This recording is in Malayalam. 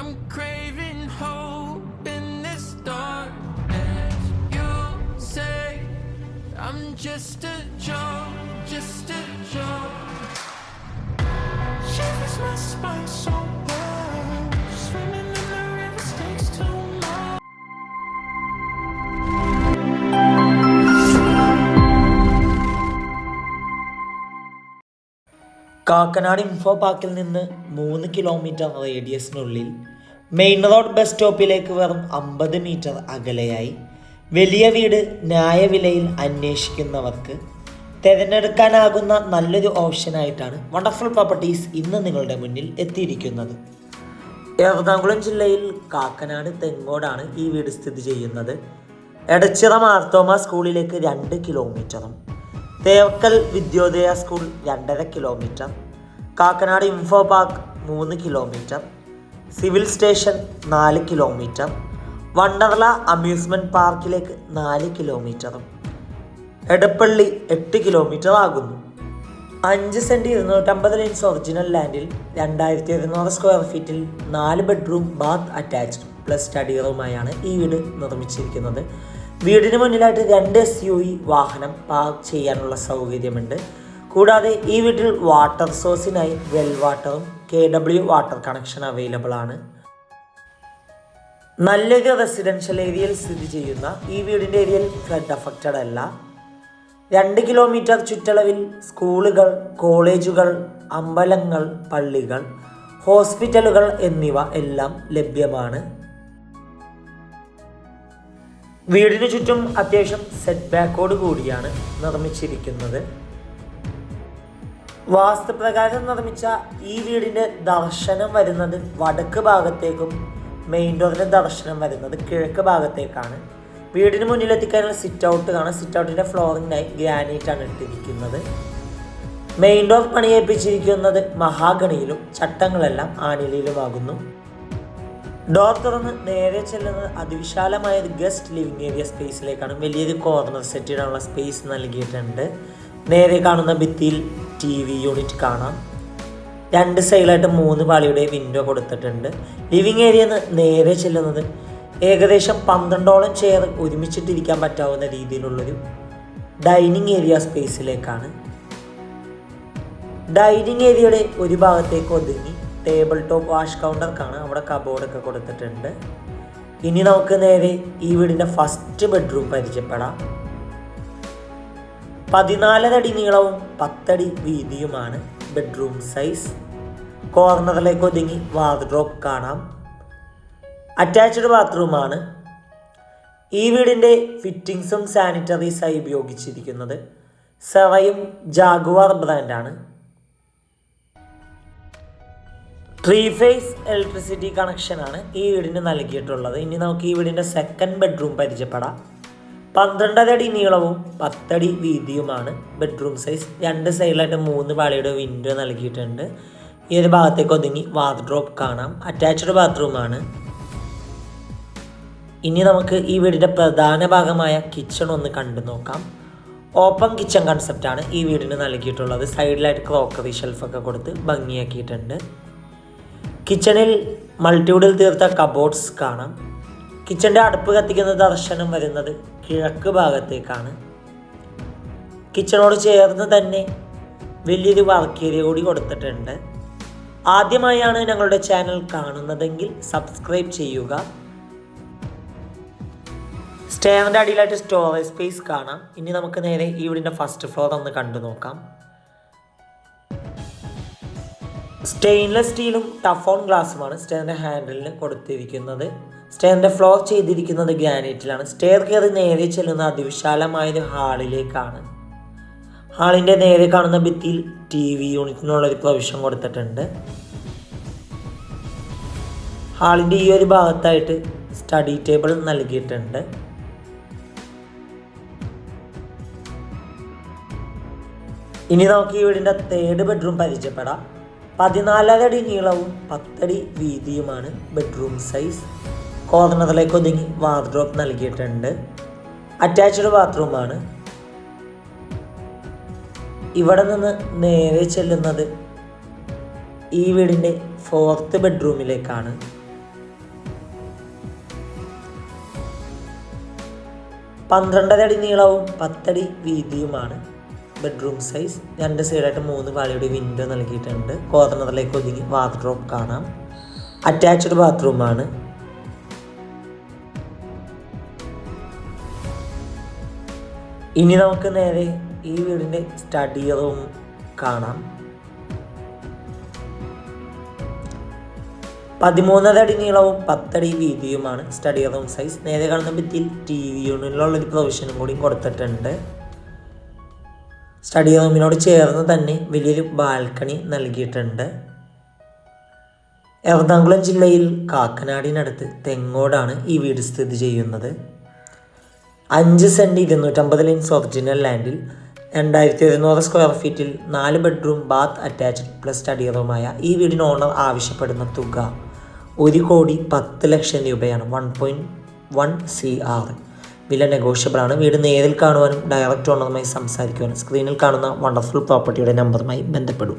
I'm craving hope in this darkness. You say I'm just a joke, just a joke. Shivers my spine so bad. Swimming in the river stakes too much. Kakkanad info പാർക്കിൽ നിന്ന് മൂന്ന് കിലോമീറ്റർ റേഡിയസിനുള്ളിൽ മെയിൻ റോഡ് ബസ് സ്റ്റോപ്പിലേക്ക് വെറും അമ്പത് മീറ്റർ അകലെയായി വലിയ വീട് ന്യായവിലയിൽ അന്വേഷിക്കുന്നവർക്ക് തിരഞ്ഞെടുക്കാനാകുന്ന നല്ലൊരു ഓപ്ഷനായിട്ടാണ് വണ്ടർഫുൾ പ്രോപ്പർട്ടീസ് ഇന്ന് നിങ്ങളുടെ മുന്നിൽ എത്തിയിരിക്കുന്നത്. എറണാകുളം ജില്ലയിൽ കാക്കനാട് തെങ്ങോടാണ് ഈ വീട് സ്ഥിതി ചെയ്യുന്നത്. എടച്ചിറ മാർത്തോമ സ്കൂളിലേക്ക് രണ്ട് കിലോമീറ്ററും തേവക്കൽ വിദ്യോദയ സ്കൂൾ രണ്ടര കിലോമീറ്റർ കാക്കനാട് ഇൻഫോ പാർക്ക് മൂന്ന് കിലോമീറ്റർ സിവിൽ സ്റ്റേഷൻ നാല് കിലോമീറ്റർ വണ്ടർല അമ്യൂസ്മെന്റ് പാർക്കിലേക്ക് നാല് കിലോമീറ്ററും എടപ്പള്ളി എട്ട് കിലോമീറ്റർ ആകുന്നു. അഞ്ച് സെന്റ് ഇരുന്നൂറ്റമ്പത് ലിൻസ് ഒറിജിനൽ ലാൻഡിൽ രണ്ടായിരത്തി ഇരുന്നൂറ് സ്ക്വയർ ഫീറ്റിൽ നാല് bedroom bath attached plus study റൂമായാണ് ഈ വീട് നിർമ്മിച്ചിരിക്കുന്നത്. വീടിന് മുന്നിലായിട്ട് രണ്ട് എസ് യു ഇ വാഹനം പാർക്ക് ചെയ്യാനുള്ള സൗകര്യമുണ്ട്. കൂടാതെ ഈ വീട്ടിൽ വാട്ടർ സോഴ്സിനായി വെൽ വാട്ടറും K W water connection available ആണ്. നല്ലൊരു റെസിഡൻഷ്യൽ ഏരിയയിൽ സ്ഥിതി ചെയ്യുന്ന ഈ വീടിന്റെ ഏരിയയിൽ ഫ്ലഡ് അഫക്റ്റഡ് അല്ല. രണ്ട് കിലോമീറ്റർ ചുറ്റളവിൽ സ്കൂളുകൾ കോളേജുകൾ അമ്പലങ്ങൾ പള്ളികൾ ഹോസ്പിറ്റലുകൾ എന്നിവ എല്ലാം ലഭ്യമാണ്. വീടിനു ചുറ്റും അത്യാവശ്യം സെറ്റ് ബാക്കോട് കൂടിയാണ് നിർമ്മിച്ചിരിക്കുന്നത്. വാസ്തുപ്രകാരം നിർമ്മിച്ച ഈ വീടിന്റെ ദർശനം വരുന്നത് വടക്ക് ഭാഗത്തേക്കും മെയിൻ ഡോറിന്റെ ദർശനം വരുന്നത് കിഴക്ക് ഭാഗത്തേക്കാണ്. വീടിന് മുന്നിലെത്തിക്കാനുള്ള സിറ്റ് ഔട്ട് കാണാം. സിറ്റ് ഔട്ടിന്റെ ഫ്ലോറിങ്ങിനായി ഗ്രാനൈറ്റ് ആണ് ഇട്ടിരിക്കുന്നത്. മെയിൻ ഡോർ പണിയേൽപ്പിച്ചിരിക്കുന്നത് മഹാഗണിയിലും ചട്ടങ്ങളെല്ലാം ആണിലയിലുമാകുന്നു ഡോർ തുറന്ന് നേരെ ചെല്ലുന്നത് അതിവിശാലമായ ഒരു ഗസ്റ്റ് ലിവിംഗ് ഏരിയ സ്പേസിലേക്കാണ് വലിയൊരു കോർണർ സെറ്റ് സ്പേസ് നൽകിയിട്ടുണ്ട്. നേരെ കാണുന്ന ഭിത്തിയിൽ ടി വി യൂണിറ്റ് കാണാം. രണ്ട് സൈഡിലായിട്ട് മൂന്ന് പാളിയുടെ വിൻഡോ കൊടുത്തിട്ടുണ്ട്. ലിവിങ് ഏരിയ നേരെ ചെല്ലുന്നത് ഏകദേശം പന്ത്രണ്ടോളം ചെയർ ഒരുമിച്ചിട്ടിരിക്കാൻ പറ്റാവുന്ന രീതിയിലുള്ളൊരു ഡൈനിങ് ഏരിയ സ്പേസിലേക്കാണ് ഡൈനിങ് ഏരിയയുടെ ഒരു ഭാഗത്തേക്ക് ഒതുങ്ങി ടേബിൾ ടോപ്പ് വാഷ് കൗണ്ടർ കാണാം അവിടെ കബോർഡൊക്കെ കൊടുത്തിട്ടുണ്ട്. ഇനി നമുക്ക് നേരെ ഈ വീടിന്റെ ഫസ്റ്റ് ബെഡ്റൂം പരിചയപ്പെടാം. പതിനാലര അടി നീളവും പത്തടി വീതിയുമാണ് ബെഡ്റൂം സൈസ് കോർണറിലേക്ക് ഒതുങ്ങി വാർഡ്രോപ്പ് കാണാം. അറ്റാച്ച്ഡ് ബാത്റൂമാണ് ഈ വീടിന്റെ ഫിറ്റിങ്സും സാനിറ്ററീസായി ഉപയോഗിച്ചിരിക്കുന്നത്. സെറയും ജാഗുവാർ ബ്രാൻഡാണ് ത്രീ ഫേസ് ഇലക്ട്രിസിറ്റി കണക്ഷനാണ് ഈ വീടിന് നൽകിയിട്ടുള്ളത്. ഇനി നമുക്ക് ഈ വീടിന്റെ സെക്കൻഡ് ബെഡ്റൂം പരിചയപ്പെടാം. പന്ത്രണ്ടര അടി നീളവും പത്തടി വീതിയുമാണ്. ബെഡ്റൂം സൈസ് രണ്ട് സൈഡിലായിട്ട് മൂന്ന് പാളിയുടെ വിൻഡോ നൽകിയിട്ടുണ്ട്. ഈ ഒരു ഭാഗത്തേക്ക് ഒതുങ്ങി വാർഡ്രോപ്പ് കാണാം. അറ്റാച്ച്ഡ് ബാത്റൂമാണ് ഇനി നമുക്ക് ഈ വീടിന്റെ പ്രധാന ഭാഗമായ കിച്ചൺ ഒന്ന് കണ്ടു നോക്കാം. ഓപ്പൺ കിച്ചൺ കൺസെപ്റ്റാണ് ഈ വീടിന് നൽകിയിട്ടുള്ളത്. സൈഡിലായിട്ട് ക്രോക്കറി ഷെൽഫൊക്കെ കൊടുത്ത് ഭംഗിയാക്കിയിട്ടുണ്ട്. കിച്ചണിൽ മൾട്ടിവുഡിൽ തീർത്ത കബോർഡ്സ് കാണാം. കിച്ചന്റെ അടുപ്പ് കത്തിക്കുന്ന ദർശനം വരുന്നത് കിഴക്ക് ഭാഗത്തേക്കാണ്. കിച്ചണോട് ചേർന്ന് തന്നെ വലിയൊരു വർക്ക് ഏരിയ കൂടി കൊടുത്തിട്ടുണ്ട്. ആദ്യമായാണ് ഞങ്ങളുടെ ചാനൽ കാണുന്നതെങ്കിൽ സബ്സ്ക്രൈബ് ചെയ്യുക. സ്റ്റെയറിന്റെ അടിയിലായിട്ട് സ്റ്റോറേജ് സ്പേസ് കാണാം. ഇനി നമുക്ക് നേരെ ഈ വീടിന്റെ ഫസ്റ്റ് ഫ്ലോർ ഒന്ന് കണ്ടു നോക്കാം. സ്റ്റെയിൻലെസ് സ്റ്റീലും ടഫോൺ ഗ്ലാസ്സുമാണ് സ്റ്റെയറിന്റെ ഹാൻഡിലിന് കൊടുത്തിരിക്കുന്നത്. സ്റ്റെയറിന്റെ ഫ്ലോർ ചെയ്തിരിക്കുന്നത് ഗ്രാനൈറ്റിലാണ് സ്റ്റെയർ കയറി നേരെ ചെല്ലുന്ന അതിവിശാലമായൊരു ഹാളിലേക്കാണ് ഹാളിന്റെ നേരെ കാണുന്ന ഭിത്തിയിൽ ടി വി യൂണിറ്റിനുള്ളൊരു പ്രൊവിഷൻ കൊടുത്തിട്ടുണ്ട്. ഹാളിന്റെ ഈ ഒരു ഭാഗത്തായിട്ട് സ്റ്റഡി ടേബിൾ നൽകിയിട്ടുണ്ട്. ഇനി നമുക്ക് ഈ വീടിന്റെ തേർഡ് ബെഡ്റൂം പരിചയപ്പെടാം. പതിനാലര അടി നീളവും പത്തടി വീതിയുമാണ് ബെഡ്റൂം സൈസ് കോർണറിലേക്ക് ഒതുങ്ങി വാർഡ്രോബ് നൽകിയിട്ടുണ്ട്. അറ്റാച്ച്ഡ് ബാത്റൂമാണ് ഇവിടെ നിന്ന് നേരെ ചെല്ലുന്നത് ഈ വീടിന്റെ ഫോർത്ത് ബെഡ്റൂമിലേക്കാണ് പന്ത്രണ്ടര അടി നീളവും പത്തടി വീതിയുമാണ് ബെഡ്റൂം സൈസ് രണ്ട് സൈഡായിട്ട് മൂന്ന് പാളിയുടെ വിൻഡോ നൽകിയിട്ടുണ്ട്. കോർണറിലേക്ക് ഒതുങ്ങി വാർഡ്രോപ്പ് കാണാം. അറ്റാച്ച്ഡ് ബാത്റൂമാണ് ഇനി നമുക്ക് നേരെ ഈ വീടിന്റെ സ്റ്റഡി റൂം കാണാം. പതിമൂന്നര അടി നീളവും പത്തടി വീതിയുമാണ് സ്റ്റഡി റൂം സൈസ് നേരെ കാണുന്ന ഭിത്തിയിൽ ടി വി യൂണിറ്റിലുള്ളൊരു പ്രൊവിഷനും കൂടി കൊടുത്തിട്ടുണ്ട്. സ്റ്റഡി റൂമിനോട് ചേർന്ന് തന്നെ വലിയൊരു ബാൽക്കണി നൽകിയിട്ടുണ്ട്. എറണാകുളം ജില്ലയിൽ കാക്കനാടിനടുത്ത് തെങ്ങോടാണ് ഈ വീട് സ്ഥിതി ചെയ്യുന്നത്. അഞ്ച് സെന്റ് ഇരുന്നൂറ്റമ്പത് ലിൻസ് ഒറിജിനൽ ലാൻഡിൽ രണ്ടായിരത്തി ഒരുന്നൂറ് സ്ക്വയർ ഫീറ്റിൽ നാല് bedroom bath attached plus study റൂമായ ഈ വീടിന് ഓണർ ആവശ്യപ്പെടുന്ന തുക ഒരു കോടി പത്ത് ലക്ഷം രൂപയാണ് one point one C R വില നെഗോഷ്യബിളാണ് വീട് നേരിൽ കാണുവാനും ഡയറക്റ്റ് ഓണറുമായി സംസാരിക്കുവാനും സ്ക്രീനിൽ കാണുന്ന വണ്ടർഫുൾ പ്രോപ്പർട്ടിയുടെ നമ്പറുമായി ബന്ധപ്പെടും.